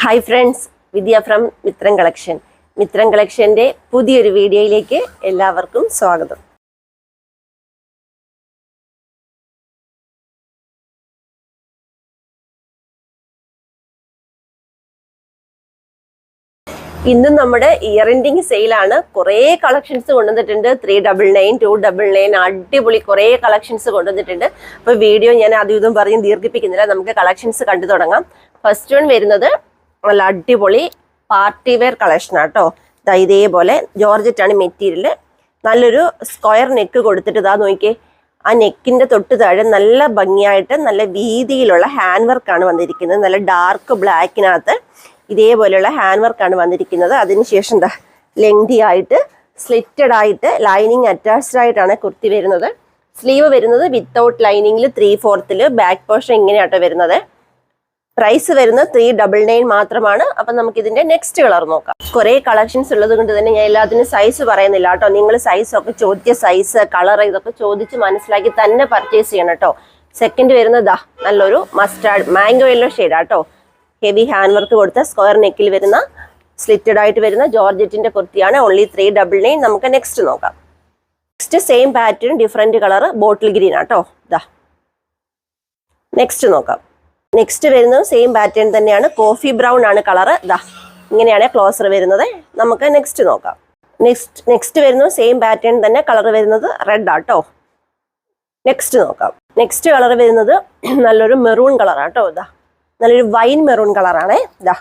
Hi friends Vidya from Mithram collection Mithram കളക്ഷന്റെ പുതിയൊരു വീഡിയോയിലേക്ക് എല്ലാവർക്കും സ്വാഗതം. ഇന്ന് നമ്മുടെ ഇയർ എൻഡിങ് സെയിലാണ് കുറേ കളക്ഷൻസ് കൊണ്ടുവന്നിട്ടുണ്ട്. Three double nine two double nine അടിപൊളി കുറേ കളക്ഷൻസ് കൊണ്ടുവന്നിട്ടുണ്ട്. അപ്പോൾ വീഡിയോ ഞാൻ അതും പറഞ്ഞ് ദീർഘിപ്പിക്കുന്നില്ല. നമുക്ക് കളക്ഷൻസ് കണ്ടു തുടങ്ങാം. ഫസ്റ്റ് വൺ വരുന്നത് നല്ല അടിപൊളി പാർട്ടി വെയർ കളക്ഷൻ ആട്ടോ ഇതാ ഇതേപോലെ ജോർജറ്റ് ആണ് മെറ്റീരിയൽ. നല്ലൊരു സ്ക്വയർ നെക്ക് കൊടുത്തിട്ട് ഇതാ നോക്കിയേ. ആ നെക്കിന്റെ തൊട്ട് താഴെ നല്ല ഭംഗിയായിട്ട് നല്ല വീതിയിലുള്ള ഹാൻഡ് വർക്കാണ് വന്നിരിക്കുന്നത്. നല്ല ഡാർക്ക് ബ്ലാക്കിനകത്ത് ഇതേപോലെയുള്ള ഹാൻഡ് വർക്കാണ് വന്നിരിക്കുന്നത്. അതിനുശേഷം എന്താ ലെങ്തി ആയിട്ട് സ്ലിറ്റഡ് ആയിട്ട് ലൈനിങ് അറ്റാച്ച്ഡ് ആയിട്ടാണ് കുർത്തി വരുന്നത്. സ്ലീവ് വരുന്നത് വിത്തൗട്ട് ലൈനിങ്ങിൽ ത്രീ ഫോർത്തിൽ ബാക്ക് പോർഷൻ ഇങ്ങനെയാട്ടോ വരുന്നത്. പ്രൈസ് വരുന്നത് ത്രീ ഡബിൾ നയൻ മാത്രമാണ്. അപ്പം നമുക്ക് ഇതിന്റെ നെക്സ്റ്റ് കളർ നോക്കാം. കുറേ കളക്ഷൻസ് ഉള്ളത് കൊണ്ട് തന്നെ ഞാൻ എല്ലാത്തിനും സൈസ് പറയുന്നില്ല കേട്ടോ. നിങ്ങൾ സൈസ് ഒക്കെ ചോദിച്ച സൈസ് കളർ ഇതൊക്കെ ചോദിച്ച് മനസ്സിലാക്കി തന്നെ പർച്ചേസ് ചെയ്യണം കേട്ടോ. സെക്കൻഡ് വരുന്നത് നല്ലൊരു മസ്റ്റാർഡ് മാംഗോ യെല്ലോ ഷെയ്ഡാട്ടോ ഹെവി ഹാൻഡ് വർക്ക് കൊടുത്ത സ്ക്വയർ നെക്കിൽ വരുന്ന സ്ലിറ്റഡ് ആയിട്ട് വരുന്ന ജോർജറ്റിന്റെ കുർത്തിയാണ്. ഓൺലി ത്രീ ഡബിൾ നയൻ നമുക്ക് നെക്സ്റ്റ് നോക്കാം. Next same pattern different colour bottle green ആട്ടോ ദാ. നെക്സ്റ്റ് നോക്കാം. നെക്സ്റ്റ് വരുന്നത് സെയിം പാറ്റേൺ തന്നെയാണ്. കോഫി ബ്രൗൺ ആണ് കളർ ദാ ഇങ്ങനെയാണ് ക്ലോസർ വരുന്നത്. നമുക്ക് നെക്സ്റ്റ് നോക്കാം. നെക്സ്റ്റ് നെക്സ്റ്റ് വരുന്നത് സെയിം പാറ്റേൺ തന്നെ കളർ വരുന്നത് റെഡ് ആട്ടോ. നെക്സ്റ്റ് നോക്കാം. നെക്സ്റ്റ് കളർ വരുന്നത് നല്ലൊരു മെറൂൺ കളറാട്ടോ ഇതാ നല്ലൊരു വൈൻ മെറൂൺ കളറാണേ ഇതാ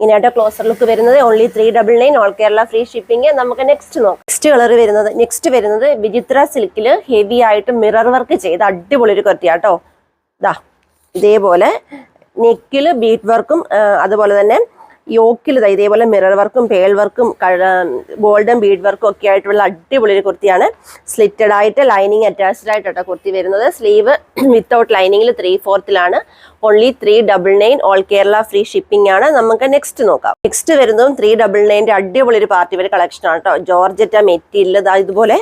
ഇങ്ങനെയായിട്ട് ക്ലോസർ ലുക്ക് വരുന്നത്. Only three double nine all Kerala free shipping നമുക്ക് നെക്സ്റ്റ് നോക്കാം. നെക്സ്റ്റ് കളർ വരുന്നത് നെക്സ്റ്റ് വരുന്നത് വിചിത്ര സിൽക്കിൽ ഹെവി ആയിട്ട് മിറർ വർക്ക് ചെയ്ത് അടിപൊളി ഒരു കുർത്തിയാട്ടോ ഇതാ ഇതേപോലെ നെക്കിൽ ബീറ്റ് വർക്കും അതുപോലെ തന്നെ യോക്കിൽ ഇതേപോലെ മിറർ വർക്കും പേൾ വർക്കും ഗോൾഡൻ ബീഡ് വർക്കും ഒക്കെ ആയിട്ടുള്ള അടിപൊളി ഒരു കുർത്തിയാണ്. സ്ലിറ്റഡ് ആയിട്ട് ലൈനിങ് അറ്റാച്ച്ഡ് ആയിട്ടാണ് കുർത്തി വരുന്നത്. സ്ലീവ് വിത്തൗട്ട് ലൈനിങ്ങിൽ three ഫോർത്തിലാണ് only three double nine all Kerala free shipping ആണ്. നമുക്ക് നെക്സ്റ്റ് നോക്കാം. നെക്സ്റ്റ് വരുന്നതും ത്രീ ഡബിൾ നയന്റെ അടിപൊളി ഒരു പാർട്ടി വെയർ ആണ് കേട്ടോ ജോർജറ്റ മെറ്റീരിയൽ ഇതുപോലെ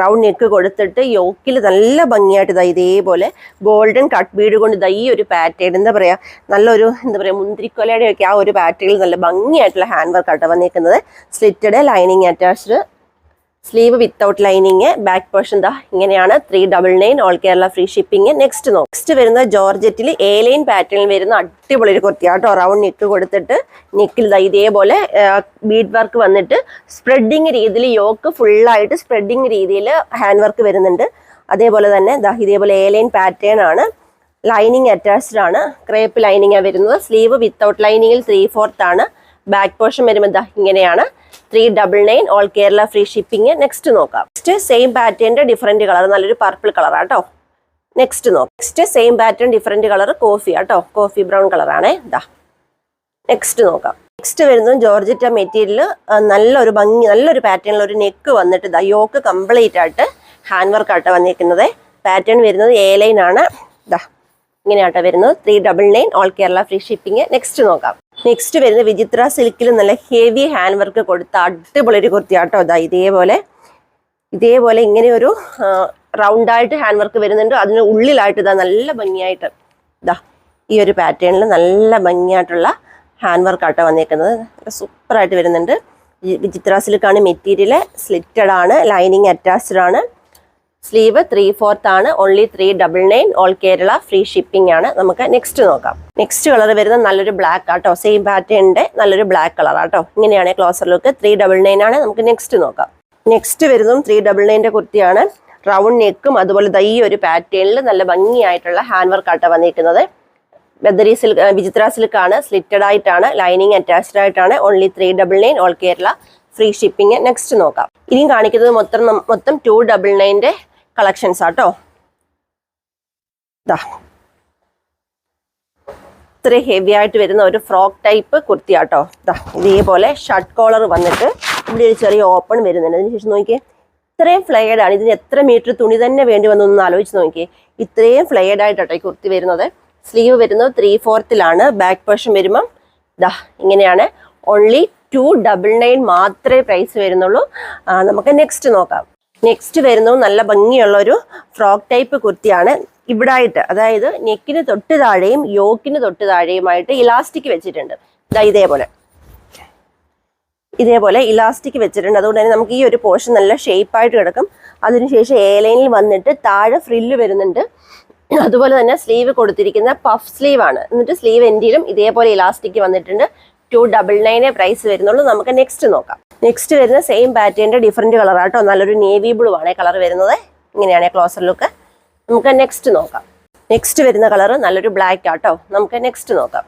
റൗണ്ട് നെക്ക് കൊടുത്തിട്ട് യോക്കിൽ നല്ല ഭംഗിയായിട്ട് ഇതാ ഇതേപോലെ ഗോൾഡൻ കട്ട് ബീഡ് കൊണ്ട് ഇതാ ഈ ഒരു പാറ്റേൺ എന്താ പറയുക നല്ലൊരു എന്താ പറയുക മുന്തിരിക്കൊലയുടെ ഒക്കെ ആ ഒരു പാറ്റേണിൽ നല്ല ഭംഗിയായിട്ടുള്ള ഹാൻഡ് വർക്ക് ആട്ടോ വന്നിരിക്കുന്നത് slitted lining attached sleeve without lining back portion ദാ ഇങ്ങനെയാണ് three double nine all Kerala free shipping next next വരുന്ന ജോർജറ്റിൽ എ ലൈൻ പാറ്റേണിൽ വരുന്ന അടിപൊളി ഒരു കുർത്തിയാട്ടോ റൗണ്ട് നെക്ക് കൊടുത്തിട്ട് നെക്കിൽ ഇതേപോലെ ബീഡ് വർക്ക് വന്നിട്ട് സ്പ്രെഡിങ് രീതിയിൽ യോക്ക് ഫുള്ളായിട്ട് സ്പ്രെഡിങ് രീതിയിൽ ഹാൻഡ് വർക്ക് വരുന്നുണ്ട്. അതേപോലെ തന്നെ ദാ ഇതേപോലെ എ ലൈൻ പാറ്റേൺ ആണ്. ലൈനിങ് അറ്റാച്ച്ഡ് ആണ്. ക്രേപ്പ് ലൈനിങ് വരുന്നത്. സ്ലീവ് വിത്തൗട്ട് ലൈനിങ്ങിൽ ത്രീ ഫോർത്ത് ആണ്. ബാക്ക് പോർഷൻ വരുമ്പോൾ ഇങ്ങനെയാണ്. Three double nine all Kerala free shipping next നോക്കാം. നെക്സ്റ്റ് സെയിം പാറ്റേണിന്റെ ഡിഫറെന്റ് കളർ നല്ലൊരു പർപ്പിൾ കളർ ആട്ടോ നെക്സ്റ്റ് നോക്കാം. Next same pattern different colour coffee ആട്ടോ കോഫി ബ്രൗൺ കളറാണേ ഇതാ നെക്സ്റ്റ് നോക്കാം. നെക്സ്റ്റ് വരുന്നത് ജോർജറ്റ മെറ്റീരിയൽ നല്ലൊരു ഭംഗി നല്ലൊരു പാറ്റേണിൽ ഒരു നെക്ക് വന്നിട്ട് ഇതാ യോക്ക് കംപ്ലീറ്റ് ആയിട്ട് ഹാൻഡ് വർക്ക് ആട്ടോ വന്നിരിക്കുന്നത്. പാറ്റേൺ വരുന്നത് എ ലൈൻ ആണ്. ഇതാ ഇങ്ങനെയാട്ടോ വരുന്നത്. Three double nine all Kerala free shipping next നോക്കാം. നെക്സ്റ്റ് വരുന്ന വിചിത്ര സിൽക്കിൽ നല്ല ഹെവി ഹാൻഡ് വർക്ക് കൊടുത്ത അടിപൊളി ഒരു കുർത്തിയാട്ടോ അതാ ഇതേപോലെ. ഇതേപോലെ ഇങ്ങനെ ഒരു റൗണ്ടായിട്ട് ഹാൻഡ് വർക്ക് വരുന്നുണ്ട്. അതിന് ഉള്ളിലായിട്ട് ഇതാ നല്ല ഭംഗിയായിട്ട് ഇതാ ഈ ഒരു പാറ്റേണിൽ നല്ല ഭംഗിയായിട്ടുള്ള ഹാൻഡ് വർക്ക് ആട്ടോ വന്നേക്കുന്നത്. സൂപ്പറായിട്ട് വരുന്നുണ്ട്. വിചിത്ര സിൽക്കാണ് മെറ്റീരിയൽ സ്ലിറ്റഡ് ആണ് ലൈനിങ് അറ്റാച്ച്ഡ് ആണ്. സ്ലീവ് ത്രീ ഫോർത്ത് ആണ്. Only three double nine all Kerala free shipping ആണ്. നമുക്ക് നെക്സ്റ്റ് നോക്കാം. നെക്സ്റ്റ് കളർ വരുന്ന നല്ലൊരു ബ്ലാക്ക് ആട്ടോ. സെയിം പാറ്റേണിന്റെ നല്ലൊരു ബ്ലാക്ക് കളർ ആട്ടോ. ഇങ്ങനെയാണ് closer look three double nine ആണ്. നമുക്ക് നെക്സ്റ്റ് നോക്കാം. നെക്സ്റ്റ് വരുന്നതും ത്രീ ഡബിൾ നയന്റെ കുർത്തിയാണ്. റൗണ്ട് നെക്കും അതുപോലെ ദൈ ഒരു പാറ്റേണിൽ നല്ല ഭംഗിയായിട്ടുള്ള ഹാൻഡ് വർക്ക് ആട്ടോ വന്നിരിക്കുന്നത്. ബദരി സിൽക്ക് വിചിത്ര സിൽക്കാണ് സ്ലിറ്റഡ് ആയിട്ടാണ്. ലൈനിങ് അറ്റാച്ച്ഡ് ആയിട്ടാണ്. Only three double nine all Kerala free shipping next നോക്കാം. ഇനിയും കാണിക്കുന്നത് മൊത്തം മൊത്തം ടു ഡബിൾ നയന്റെ കളക്ഷൻസ് ആട്ടോ ഇതാ ഇത്ര ഹെവി ആയിട്ട് വരുന്ന ഒരു ഫ്രോക്ക് ടൈപ്പ് കുർത്തി ആട്ടോ ഇതാ ഇതേപോലെ ഷർട്ട് കോളർ വന്നിട്ട് ഇവിടെ ഒരു ചെറിയ ഓപ്പൺ വരുന്നുണ്ട്. അതിനുശേഷം നോക്കിയേ ഇത്രയും ഫ്ലെയർഡ് ആണ്. ഇതിന് എത്ര മീറ്റർ തുണി തന്നെ വേണ്ടി വന്നൊന്ന് ആലോചിച്ച് നോക്കിയേ. ഇത്രയും ഫ്ലെയർഡ് ആയിട്ടോ ഈ കുർത്തി വരുന്നത്. സ്ലീവ് വരുന്നത് ത്രീ ഫോർത്തിലാണ് ബാക്ക് പോർഷൻ വരുമ്പം ദാ ഇങ്ങനെയാണ്. ഓൺലി ടു ഡബിൾ നയൻ മാത്രമേ പ്രൈസ് വരുന്നുള്ളൂ. നമുക്ക് നെക്സ്റ്റ് നോക്കാം. നെക്സ്റ്റ് വരുന്നത് നല്ല ഭംഗിയുള്ള ഒരു ഫ്രോക്ക് ടൈപ്പ് കുർത്തിയാണ്. ഇവിടായിട്ട് അതായത് നെക്കിന് തൊട്ട് താഴെയും യോക്കിന് തൊട്ട് താഴെയുമായിട്ട് ഇലാസ്റ്റിക് വെച്ചിട്ടുണ്ട്. ഇതാ ഇതേപോലെ. ഇതേപോലെ ഇലാസ്റ്റിക് വെച്ചിട്ടുണ്ട്. അതുകൊണ്ട് തന്നെ നമുക്ക് ഈ ഒരു പോർഷൻ നല്ല ഷേപ്പായിട്ട് കിടക്കും. അതിനുശേഷം ഏലൈനിൽ ലൈനിൽ വന്നിട്ട് താഴെ ഫ്രില്ല് വരുന്നുണ്ട്. അതുപോലെ തന്നെ സ്ലീവ് കൊടുത്തിരിക്കുന്ന പഫ് സ്ലീവ് ആണ്. എന്നിട്ട് സ്ലീവ് എൻഡിലും ഇതേപോലെ ഇലാസ്റ്റിക് വന്നിട്ടുണ്ട്. ടു ഡബിൾ നയനെ പ്രൈസ് വരുന്നുള്ളൂ. നമുക്ക് നെക്സ്റ്റ് നോക്കാം. നെക്സ്റ്റ് വരുന്ന സെയിം പാറ്റേണിന്റെ ഡിഫറെന്റ് കളർ ആട്ടോ നല്ലൊരു നേവി ബ്ലൂ ആണ് കളർ വരുന്നത്. ഇങ്ങനെയാണ് ക്ലോസർ ലുക്ക് നമുക്ക് നെക്സ്റ്റ് നോക്കാം. നെക്സ്റ്റ് വരുന്ന കളർ നല്ലൊരു ബ്ലാക്ക് ആട്ടോ നമുക്ക് നെക്സ്റ്റ് നോക്കാം.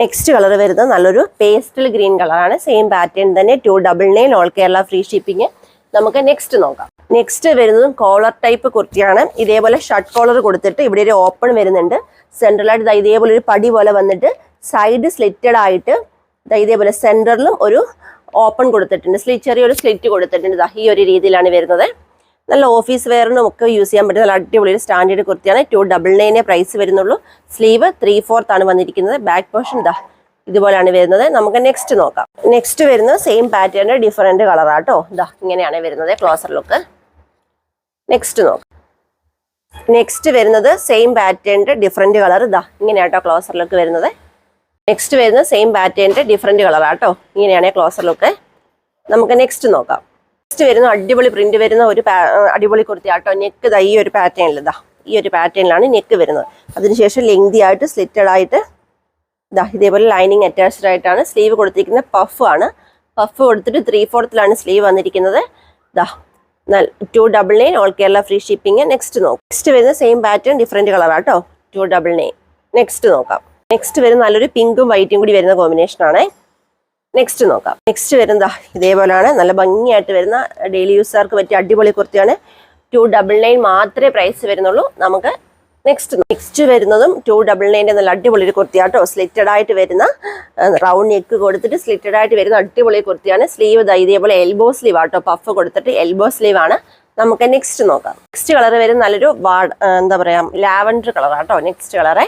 നെക്സ്റ്റ് കളർ വരുന്നത് നല്ലൊരു പേസ്റ്റൽ ഗ്രീൻ കളറാണ് സെയിം പാറ്റേൺ തന്നെ two double nine all Kerala free shipping നമുക്ക് നെക്സ്റ്റ് നോക്കാം. നെക്സ്റ്റ് വരുന്നതും കോളർ ടൈപ്പ് കുർത്തിയാണ് ഇതേപോലെ ഷർട്ട് കോളർ കൊടുത്തിട്ട് ഇവിടെ ഒരു ഓപ്പൺ വരുന്നുണ്ട്. സെൻട്രലായിട്ട് ഇതേപോലെ ഒരു പടി പോലെ വന്നിട്ട് സൈഡ് സ്ലിറ്റഡ് ആയിട്ട് ഇതേപോലെ സെന്ററിലും ഒരു ഓപ്പൺ കൊടുത്തിട്ടുണ്ട്. സ്ലി ചെറിയൊരു സ്ലിറ്റ് കൊടുത്തിട്ടുണ്ട്. ഈ ഒരു രീതിയിലാണ് വരുന്നത്. നല്ല ഓഫീസ് വെയറിനും ഒക്കെ യൂസ് ചെയ്യാൻ പറ്റുന്ന നല്ല അടിപൊളി സ്റ്റാൻഡേർഡ് കുർത്തിയാണ്. ടു ഡബിൾ നയനെ പ്രൈസ് വരുന്നുള്ളൂ. സ്ലീവ് ത്രീ ഫോർത്ത് ആണ് വന്നിരിക്കുന്നത്. ബാക്ക് പോർഷൻ ഇതാ ഇതുപോലെയാണ് വരുന്നത്. നമുക്ക് നെക്സ്റ്റ് നോക്കാം. നെക്സ്റ്റ് വരുന്നത് സെയിം പാറ്റേണിന്റെ ഡിഫറെന്റ് കളറാട്ടോ ഇതാ ഇങ്ങനെയാണ് വരുന്നത് ക്ലോസർ ലുക്ക് നെക്സ്റ്റ് നോക്കാം. നെക്സ്റ്റ് വരുന്നത് സെയിം പാറ്റേണിന്റെ ഡിഫറെന്റ് കളർ ഇതാ ഇങ്ങനെയാട്ടോ ക്ലോസർ ലുക്ക് വരുന്നത്. നെക്സ്റ്റ് വരുന്ന സെയിം പാറ്റേണിന്റെ ഡിഫറെന്റ് കേട്ടോ ഇങ്ങനെയാണ് ക്ലോസർ ലുക്ക് നമുക്ക് നെക്സ്റ്റ് നോക്കാം. നെക്സ്റ്റ് വരുന്ന അടിപൊളി പ്രിന്റ് വരുന്ന ഒരു അടിപൊളി കുർത്തി ആട്ടോ നെക്ക് ഇതാ ഈ ഒരു പാറ്റേണിൽ ഇതാ ഈ ഒരു പാറ്റേണിലാണ് നെക്ക് വരുന്നത്. അതിനുശേഷം ലെങ്തി ആയിട്ട് സ്ലിറ്റഡ് ആയിട്ട് ഇതാ ഇതേപോലെ ലൈനിങ് അറ്റാച്ച്ഡ് ആയിട്ടാണ് സ്ലീവ് കൊടുത്തിരിക്കുന്നത്. പഫ് ആണ്. പഫ് കൊടുത്തിട്ട് ത്രീ ഫോർത്തിലാണ് സ്ലീവ് വന്നിരിക്കുന്നത്. ഇതാ two double nine all Kerala free shipping next നോക്കാം. നെക്സ്റ്റ് വരുന്ന സെയിം പാറ്റേൺ ഡിഫറെന്റ് കളർ ആട്ടോ ടു ഡബിൾ നയൻ നെക്സ്റ്റ് നോക്കാം. നെക്സ്റ്റ് വരുന്ന നല്ലൊരു പിങ്കും വൈറ്റും കൂടി വരുന്ന കോമ്പിനേഷൻ ആണ്. നെക്സ്റ്റ് നോക്കാം. നെക്സ്റ്റ് വരുന്നതാ ഇതേപോലെയാണ്. നല്ല ഭംഗിയായിട്ട് വരുന്ന ഡെയിലി യൂസുകാർക്ക് പറ്റിയ അടിപൊളി കുർത്തിയാണ്. ടു ഡബിൾ നയൻ മാത്രമേ പ്രൈസ് വരുന്നുള്ളൂ. നമുക്ക് നെക്സ്റ്റ് നെക്സ്റ്റ് വരുന്നതും ടു ഡബിൾ നയന്റെ നല്ല അടിപൊളി ഒരു കുർത്തിയാട്ടോ. സ്ലിറ്റഡ് ആയിട്ട് വരുന്ന റൗണ്ട് നെക്ക് കൊടുത്തിട്ട് സ്ലിറ്റഡ് ആയിട്ട് വരുന്ന അടിപൊളി കുർത്തിയാണ്. സ്ലീവ് ഇതേപോലെ എൽബോ സ്ലീവ് ആട്ടോ. പഫ് കൊടുത്തിട്ട് എൽബോ സ്ലീവ് ആണ്. നമുക്ക് നെക്സ്റ്റ് നോക്കാം. നെക്സ്റ്റ് കളർ വരുന്ന നല്ലൊരു എന്താ പറയാ ലാവൻഡർ കളറാട്ടോ നെക്സ്റ്റ് കളറെ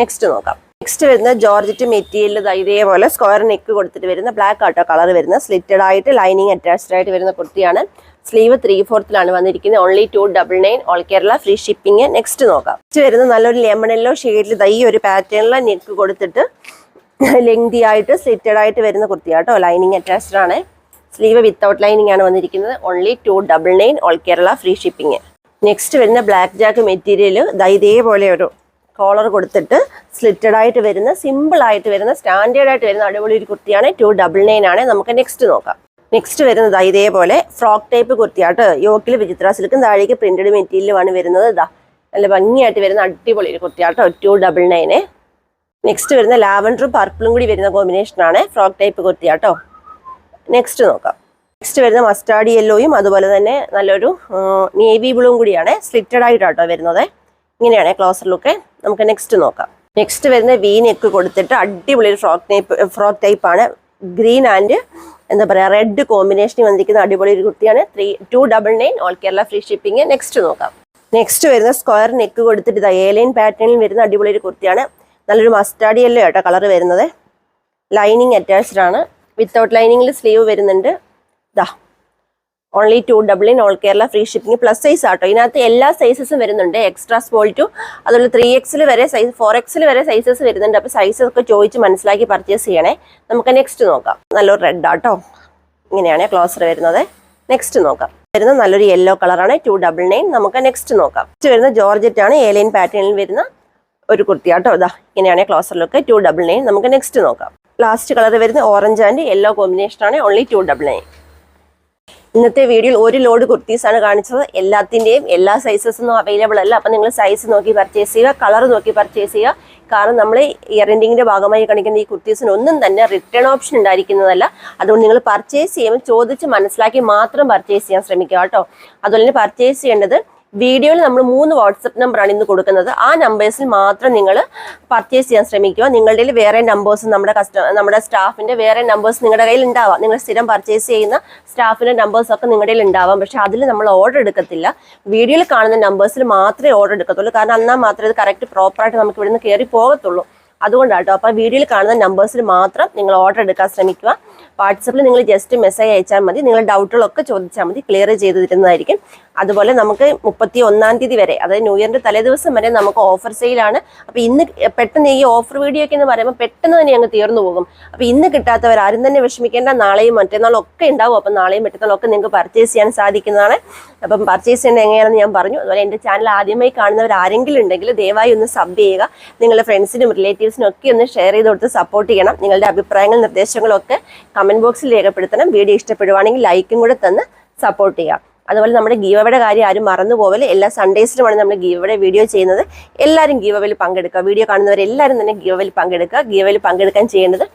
നെക്സ്റ്റ് നോക്കാം. നെക്സ്റ്റ് വരുന്ന ജോർജറ്റ് മെറ്റീരിയൽ ഇതേപോലെ സ്ക്വയർ നെക്ക് കൊടുത്തിട്ട് വരുന്ന ബ്ലാക്ക് ആട്ടോ കളർ വരുന്ന സ്ലിറ്റഡ് ആയിട്ട് ലൈനിങ് അറ്റാച്ച്ഡ് ആയിട്ട് വരുന്ന കുർത്തിയാണ്. സ്ലീവ് ത്രീ ഫോർത്തിലാണ് വന്നിരിക്കുന്നത്. Only two double nine all Kerala free shipping next നോക്കാം. നെക്സ്റ്റ് വരുന്ന നല്ലൊരു ലെമൺ യെല്ലോ ഷെയ്ഡിൽ ഈ ഒരു പാറ്റേണിലെ നെക്ക് കൊടുത്തിട്ട് ലെങ്തി ആയിട്ട് സ്ലിറ്റഡ് ആയിട്ട് വരുന്ന കുർത്തിയാട്ടോ. ലൈനിങ് അറ്റാച്ച്ഡ് ആണ്. സ്ലീവ് വിത്തൗട്ട് ലൈനിങ് ആണ് വന്നിരിക്കുന്നത്. Only two double nine all Kerala free shipping next വരുന്ന ബ്ലാക്ക് ജാക്ക് മെറ്റീരിയൽ ഇതേപോലെ ഒരു കോളർ കൊടുത്തിട്ട് സ്ലിറ്റഡ് ആയിട്ട് വരുന്ന സിമ്പിൾ ആയിട്ട് വരുന്ന സ്റ്റാൻഡേർഡ് ആയിട്ട് വരുന്ന അടിപൊളി ഒരു കുർത്തിയാണ് ടു ഡബിൾ നയൻ ആണ്. നമുക്ക് നെക്സ്റ്റ് നോക്കാം. നെക്സ്റ്റ് വരുന്നത് ഇതേപോലെ ഫ്രോക്ക് ടൈപ്പ് കുർത്തിയാട്ടോ. യോക്കിൽ വിചിത്ര സിൽക്കും താഴേക്ക് പ്രിന്റഡ് മെറ്റീരിയലുമാണ് വരുന്നത് ഇതാ നല്ല ഭംഗിയായിട്ട് വരുന്ന അടിപൊളി ഒരു കുർത്തിയാട്ടോ ടു ഡബിൾ നയന് നെക്സ്റ്റ് വരുന്ന ലാവൻഡറും പർപ്പിളും കൂടി വരുന്ന കോമ്പിനേഷനാണ് ഫ്രോക്ക് ടൈപ്പ് കുർത്തിയാട്ടോ. നെക്സ്റ്റ് നോക്കാം. നെക്സ്റ്റ് വരുന്ന മസ്റ്റാർഡ് യെല്ലോയും അതുപോലെ തന്നെ നല്ലൊരു നേവി ബ്ലൂവും കൂടിയാണ് സ്ലിറ്റഡ് ആയിട്ടാട്ടോ വരുന്നത്. ഇങ്ങനെയാണ് ക്ലോസർ ലുക്ക് നമുക്ക് നെക്സ്റ്റ് നോക്കാം. നെക്സ്റ്റ് വരുന്ന വി നെക്ക് കൊടുത്തിട്ട് അടിപൊളി ഫ്രോക്ക് ടൈപ്പ് ഫ്രോക്ക് ടൈപ്പ് ആണ്. ഗ്രീൻ ആൻഡ് എന്താ പറയുക റെഡ് കോമ്പിനേഷനിൽ വന്നിരിക്കുന്ന അടിപൊളി ഒരു കുട്ടിയാണ്. Three two double nine all Kerala free shipping next നോക്കാം. നെക്സ്റ്റ് വരുന്ന സ്ക്വയർ നെക്ക് കൊടുത്തിട്ട് ഇതാ ഏലൈൻ പാറ്റേണിൽ വരുന്ന അടിപൊളി ഒരു കുർത്തിയാണ് നല്ലൊരു മസ്റ്റാർഡ് യെല്ലോ കേട്ടോ കളർ വരുന്നത്. ലൈനിങ് അറ്റാച്ച്ഡ് ആണ്. വിത്തൗട്ട് ലൈനിങ്ങിൽ സ്ലീവ് വരുന്നുണ്ട്. ദാ only two double nine all Kerala free shipping plus size ആട്ടോ. ഇതിനകത്ത് എല്ലാ സൈസസും വരുന്നുണ്ട്. എക്സ്ട്രാ സ്മോൾ ടു അതുപോലെ ത്രീ എക്സിൽ വരെ സൈസ് ഫോർ എക്സിൽ വരെ സൈസസ് വരുന്നുണ്ട്. അപ്പോൾ സൈസസ് ഒക്കെ ചോദിച്ച് മനസ്സിലാക്കി പർച്ചേസ് ചെയ്യണേ. നമുക്ക് നെക്സ്റ്റ് നോക്കാം. നല്ലൊരു റെഡ് ആട്ടോ. ഇങ്ങനെയാണ് ക്ലോസർ വരുന്നത്. നെക്സ്റ്റ് നോക്കാം. വരുന്ന നല്ലൊരു യെല്ലോ കളറാണ് ടു ഡബിൾ നയൻ നമുക്ക് നെക്സ്റ്റ് നോക്കാം. നെക്സ്റ്റ് വരുന്ന ജോർജറ്റ് ആണ്. ഏലൈൻ പാറ്റേണിൽ വരുന്ന ഒരു കുർത്തിയാട്ടോ ഇതാ ഇങ്ങനെയാണ് closer look two double nine നമുക്ക് നെക്സ്റ്റ് നോക്കാം. ലാസ്റ്റ് കളർ വരുന്ന ഓറഞ്ച് ആൻഡ് യെല്ലോ കോമ്പിനേഷൻ ആണ്. ഓൺലി ടു ഡബിൾ നയൻ ഇന്നത്തെ വീഡിയോയിൽ ഒരു ലോഡ് കുർത്തീസാണ് കാണിച്ചത്. എല്ലാത്തിന്റെയും എല്ലാ സൈസസൊന്നും അവൈലബിൾ അല്ല. അപ്പം നിങ്ങൾ സൈസ് നോക്കി പർച്ചേസ് ചെയ്യുക കളർ നോക്കി പർച്ചേസ് ചെയ്യുക. കാരണം നമ്മൾ ഇയർ എൻഡിങ്ങിന്റെ ഭാഗമായി കാണിക്കുന്ന ഈ കുർത്തീസിന് ഒന്നും തന്നെ റിട്ടേൺ ഓപ്ഷൻ ഉണ്ടായിരിക്കുന്നതല്ല. അതുകൊണ്ട് നിങ്ങൾ പർച്ചേസ് ചെയ്യുമ്പോൾ ചോദിച്ച് മനസ്സിലാക്കി മാത്രം പർച്ചേസ് ചെയ്യാൻ ശ്രമിക്കുക കേട്ടോ. അതുപോലെ തന്നെ പർച്ചേസ് ചെയ്യേണ്ടത് വീഡിയോയിൽ നമ്മൾ മൂന്ന് വാട്സപ്പ് നമ്പറാണ് ഇന്ന് കൊടുക്കുന്നത്. ആ നമ്പേഴ്സിൽ മാത്രം നിങ്ങൾ പർച്ചേസ് ചെയ്യാൻ ശ്രമിക്കുക. നിങ്ങളുടെ വേറെ നമ്പേഴ്സ് നമ്മുടെ കസ്റ്റമർ നമ്മുടെ സ്റ്റാഫിന്റെ വേറെ നമ്പേഴ്സ് നിങ്ങളുടെ കയ്യിൽ ഉണ്ടാവാം. നിങ്ങൾ സ്ഥിരം പർച്ചേസ് ചെയ്യുന്ന സ്റ്റാഫിന്റെ നമ്പേഴ്സ് ഒക്കെ നിങ്ങളുടെ കയ്യിൽ ഉണ്ടാവാം. പക്ഷെ അതിൽ നമ്മൾ ഓർഡർ എടുക്കത്തില്ല. വീഡിയോയിൽ കാണുന്ന നമ്പേഴ്സിൽ മാത്രമേ ഓർഡർ എടുക്കത്തുള്ളൂ. കാരണം എന്നാൽ മാത്രമേ ഇത് കറക്റ്റ് പ്രോപ്പറായിട്ട് നമുക്ക് ഇവിടുന്ന് കയറി പോകത്തുള്ളൂ. അതുകൊണ്ടാട്ടോ. അപ്പോൾ വീഡിയോയിൽ കാണുന്ന നമ്പേഴ്സിൽ മാത്രം നിങ്ങൾ ഓർഡർ എടുക്കാൻ ശ്രമിക്കുക. വാട്സപ്പിൽ നിങ്ങൾ ജസ്റ്റ് മെസ്സേജ് അയച്ചാൽ മതി. നിങ്ങൾ ഡൗട്ടുകളൊക്കെ ചോദിച്ചാൽ മതി. ക്ലിയർ ചെയ്ത് തരുന്നതായിരിക്കും. അതുപോലെ നമുക്ക് മുപ്പത്തി ഒന്നാം തീയതി വരെ അതായത് ന്യൂ ഇയറിന്റെ തലേദിവസം വരെ നമുക്ക് ഓഫർ സെയിലാണ്. അപ്പോൾ ഇന്ന് പെട്ടെന്ന് ഈ ഓഫർ വീഡിയോ ഒക്കെ എന്ന് പറയുമ്പോൾ പെട്ടെന്ന് തന്നെ അങ്ങ് തീർന്നു പോകും. അപ്പോൾ ഇന്ന് കിട്ടാത്തവർ ആരും തന്നെ വിഷമിക്കേണ്ട നാളെയും മറ്റന്നാളും ഒക്കെ ഉണ്ടാവും. അപ്പം നാളെയും മറ്റന്നാളും ഒക്കെ നിങ്ങൾക്ക് പർച്ചേസ് ചെയ്യാൻ സാധിക്കുന്നതാണ്. അപ്പം പർച്ചേസ് ചെയ്യുന്നത് എങ്ങനെയാണെന്ന് ഞാൻ പറഞ്ഞു. അതുപോലെ എന്റെ ചാനൽ ആദ്യമായി കാണുന്നവർ ആരെങ്കിലും ഉണ്ടെങ്കിൽ ദയവായി ഒന്ന് സബ് ചെയ്യുക. നിങ്ങളുടെ ഫ്രണ്ട്സിനും റിലേറ്റീവ്സിനും ഒക്കെ ഒന്ന് ഷെയർ ചെയ്ത് കൊടുത്ത് സപ്പോർട്ട് ചെയ്യണം. നിങ്ങളുടെ അഭിപ്രായങ്ങളും നിർദ്ദേശങ്ങളും ഒക്കെ കമന്റ് ബോക്സിൽ രേഖപ്പെടുത്തണം. വീഡിയോ ഇഷ്ടപ്പെടുവാണെങ്കിൽ ലൈക്കും കൂടെ തന്ന് സപ്പോർട്ട് ചെയ്യാം. അതുപോലെ നമ്മുടെ ഗീവയുടെ കാര്യം ആരും മറന്നു പോവൽ എല്ലാ സൺഡേസിലുമാണ് നമ്മൾ ഗീവയുടെ വീഡിയോ ചെയ്യുന്നത്. എല്ലാവരും ഗീവയിൽ പങ്കെടുക്കുക. വീഡിയോ കാണുന്നവരെല്ലാവരും തന്നെ ഗീവയിൽ പങ്കെടുക്കുക. ഗീവയിൽ പങ്കെടുക്കാൻ ചെയ്യേണ്ടത്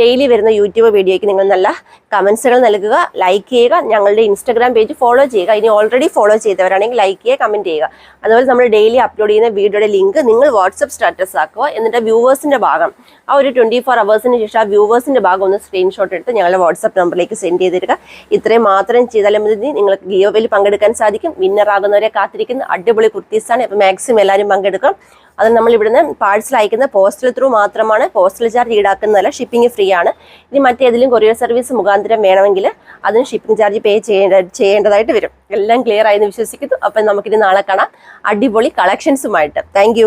ഡെയിലി വരുന്ന യൂട്യൂബ് വീഡിയോയ്ക്ക് നിങ്ങൾ നല്ല കമൻസുകൾ നൽകുക ലൈക്ക് ചെയ്യുക ഞങ്ങളുടെ ഇൻസ്റ്റാഗ്രാം പേജ് ഫോളോ ചെയ്യുക. ഇനി ഓൾറെഡി ഫോളോ ചെയ്തവരാണെങ്കിൽ ലൈക്ക് ചെയ്യുക കമന്റ് ചെയ്യുക. അതുപോലെ നമ്മൾ ഡെയിലി അപ്ലോഡ് ചെയ്യുന്ന വീഡിയോയുടെ ലിങ്ക് നിങ്ങൾ വാട്സപ്പ് സ്റ്റാറ്റസ് ആക്കുക. എന്നിട്ട് വ്യൂവേഴ്സിന്റെ ഭാഗം ആ ഒരു ട്വന്റി ഫോർ അവേഴ്സിന് ശേഷം ആ വ്യൂവേഴ്സിന്റെ ഭാഗം ഒന്ന് സ്ക്രീൻഷോട്ട് എടുത്ത് ഞങ്ങളുടെ വാട്സപ്പ് നമ്പറിലേക്ക് സെൻഡ് ചെയ്തിരിക്കുക ഇത്രയും മാത്രം ചെയ്താലും മതി. നിങ്ങൾക്ക് ഗിയോവിൽ പങ്കെടുക്കാൻ സാധിക്കും. വിന്നറാകുന്നവരെ കാത്തിരിക്കുന്ന അടിപൊളി കുർത്തീസാണ്. ഇപ്പം മാക്സിമം എല്ലാവരും പങ്കെടുക്കാം അത് നമ്മൾ ഇവിടുന്ന് പാഴ്സൽ അയക്കുന്ന പോസ്റ്റൽ ത്രൂ മാത്രമാണ് പോസ്റ്റൽ ചാർജ് ഈടാക്കുന്നതല്ല ഷിപ്പിംഗ് ഫ്രീ ആണ്. ഇനി മറ്റേതിലും കൊറിയർ സർവീസ് മുഖാന്തരം വേണമെങ്കിൽ അതിന് ഷിപ്പിംഗ് ചാർജ് പേ ചെയ്യേണ്ട ചെയ്യേണ്ടതായിട്ട് വരും. എല്ലാം ക്ലിയർ ആയെന്ന് വിശ്വസിക്കുന്നു. അപ്പം നമുക്കിനി നാളെ കാണാം. അടിപൊളി കളക്ഷൻസുമായിട്ട് താങ്ക്